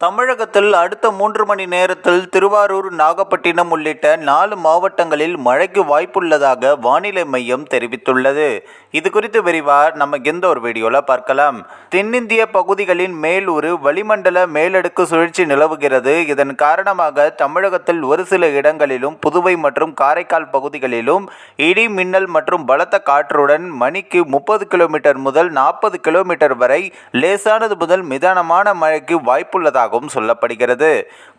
தமிழகத்தில் அடுத்த மூன்று மணி நேரத்தில் திருவாரூர் நாகப்பட்டினம் உள்ளிட்ட நாலு மாவட்டங்களில் மழைக்கு வாய்ப்புள்ளதாக வானிலை மையம் தெரிவித்துள்ளது. இது குறித்து விரிவாக நம்ம எந்த ஒரு வீடியோவில் பார்க்கலாம். தென்னிந்திய பகுதிகளின் மேல் ஒரு வளிமண்டல மேலடுக்கு சுழற்சி நிலவுகிறது. இதன் காரணமாக தமிழகத்தில் ஒரு சில இடங்களிலும் புதுவை மற்றும் காரைக்கால் பகுதிகளிலும் இடி மின்னல் மற்றும் பலத்த காற்றுடன் மணிக்கு முப்பது கிலோமீட்டர் முதல் நாற்பது கிலோமீட்டர் வரை லேசானது முதல் மிதானமான மழைக்கு வாய்ப்புள்ளதாகவும் சொல்லப்படுகிறது.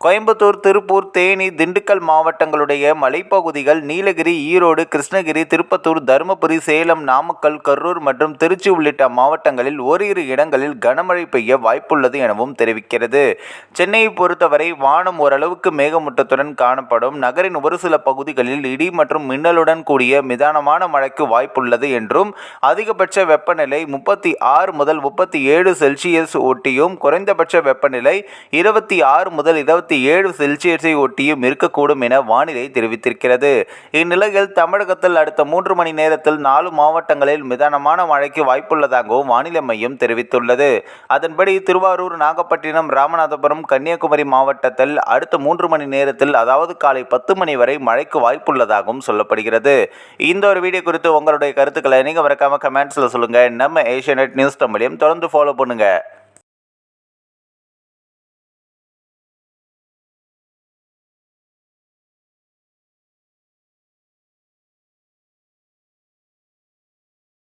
கோயம்புத்தூர் திருப்பூர் தேனி திண்டுக்கல் மாவட்டங்களுடைய மலைப்பகுதிகள் நீலகிரி ஈரோடு கிருஷ்ணகிரி திருப்பத்தூர் தருமபுரி சேலம் நாமக்கல் கரூர் மற்றும் திருச்சி உள்ளிட்ட மாவட்டங்களில் ஓரிரு இடங்களில் கனமழை பெய்ய வாய்ப்புள்ளது எனவும் தெரிவிக்கிறது. சென்னையை பொறுத்தவரை வானம் ஓரளவுக்கு மேகமூட்டத்துடன் காணப்படும். நகரின் ஒரு சில பகுதிகளில் இடி மற்றும் மின்னலுடன் கூடிய மிதானமான மழைக்கு வாய்ப்புள்ளது என்றும் அதிகபட்ச வெப்பநிலை முப்பத்தி ஆறு முதல் முப்பத்தி ஏழு செல்சியஸ் ஒட்டியும் குறைந்தபட்ச வெப்பநிலை இருபத்தி ஆறு முதல் இருபத்தி ஏழு செல்சியஸை ஒட்டியும் இருக்கக்கூடும் என வானிலை தெரிவித்திருக்கிறது. இந்நிலையில் தமிழகத்தில் அடுத்த மூன்று மணி நேரத்தில் நாலு மாவட்டங்களில் மிதமான மழைக்கு வாய்ப்புள்ளதாகவும் வானிலை மையம் தெரிவித்துள்ளது. அதன்படி திருவாரூர் நாகப்பட்டினம் ராமநாதபுரம் கன்னியாகுமரி மாவட்டத்தில் அடுத்த மூன்று மணி நேரத்தில் அதாவது காலை பத்து மணி வரை மழைக்கு வாய்ப்புள்ளதாகவும் சொல்லப்படுகிறது. இந்த ஒரு வீடியோ குறித்து உங்களுடைய கருத்துக்களை நீங்கள் மறக்காம கமெண்ட்ஸில் சொல்லுங்கள் நம்ம ஏஷியநெட் நியூஸ் தமிழையும் தொடர்ந்து ஃபாலோ பண்ணுங்கள்